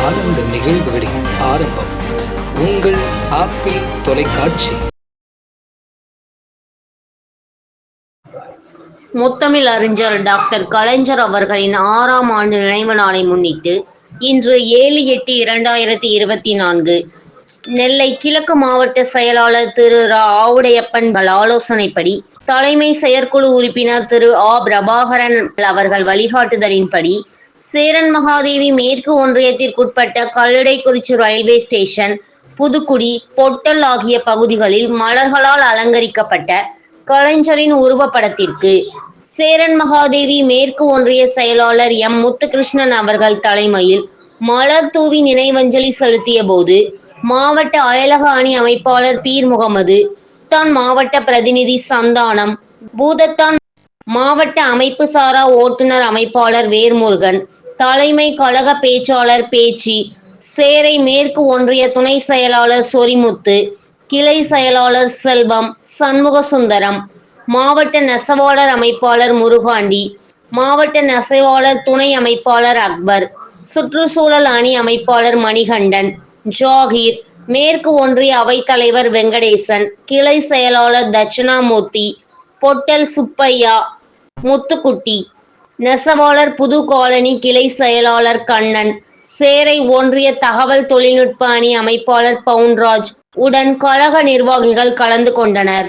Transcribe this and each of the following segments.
ஆனந்த நிகழ்வுகளின் ஆரம்பம். உங்கள் ஆப்பிள் தொலைக்காட்சி. முத்தமிழ் அறிஞர் டாக்டர் கலைஞர் அவர்களின் ஆறாம் ஆண்டு நினைவு நாளை முன்னிட்டு இன்று ஏழு எட்டு இரண்டாயிரத்தி இருபத்தி நான்கு நெல்லை கிழக்கு மாவட்ட செயலாளர் திரு ரா. ஆவுடையப்பன் ஆலோசனைப்படி தலைமை செயற்குழு உறுப்பினர் திரு ஆ. பிரபாகரன் அவர்கள் வழிகாட்டுதலின்படி சேரன் மகாதேவி மேற்கு ஒன்றியத்திற்குட்பட்ட கல்லடைக்குறிச்சி ரயில்வே ஸ்டேஷன் புதுக்குடி பொட்டல் ஆகிய பகுதிகளில் மலர்களால் அலங்கரிக்கப்பட்ட கலைஞரின் உருவப்படத்திற்கு சேரன் மகாதேவி மேற்கு ஒன்றிய செயலாளர் எம். முத்துகிருஷ்ணன் அவர்கள் தலைமையில் மலர் தூவி நினைவஞ்சலி செலுத்திய போது மாவட்ட அயலக அணி அமைப்பாளர் பீர் முகமது தான் மாவட்ட பிரதிநிதி சந்தானம் பூதத்தான் மாவட்ட அமைப்பு சாரா ஓட்டுநர் அமைப்பாளர் வேர்முருகன் தலைமை கழக பேச்சாளர் பேச்சி சேரை மேற்கு ஒன்றிய துணை செயலாளர் சொரிமுத்து கிளை செயலாளர் செல்வம் சண்முகசுந்தரம் மாவட்ட நெசவாளர் அமைப்பாளர் முருகாண்டி மாவட்ட நெசவாளர் துணை அமைப்பாளர் அக்பர் சுற்றுச்சூழல் அணி அமைப்பாளர் மணிகண்டன் ஜாகீர் மேற்கு ஒன்றிய அவைத்தலைவர் வெங்கடேசன் கிளை செயலாளர் தட்சிணாமூர்த்தி பொட்டல் சுப்பையா. முத்துக்குட்டி. நெசவாளர் புது காலனி கிளை செயலாளர் கண்ணன். சேரை ஒன்றிய தகவல் தொழில்நுட்ப அணி அமைப்பாளர் பவுன்ராஜ். உடன் கழக நிர்வாகிகள் கலந்து கொண்டனர்.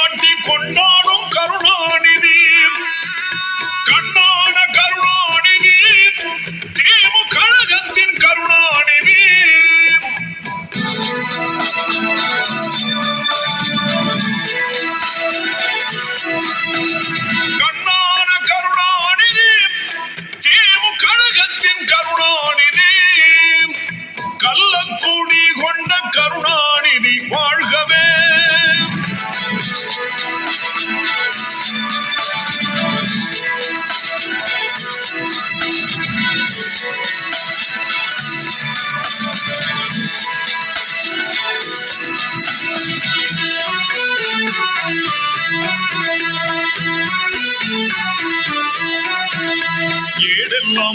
ஏடெல்லாம்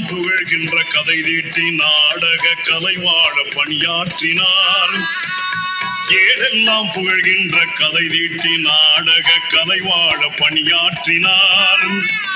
புகழ்கின்ற கதை தீட்டி நாடக கலைவாழ பணியாற்றினார். ஏடெல்லாம் புகழ்கின்ற கதை தீட்டி நாடக கலைவாழ பணியாற்றினார்.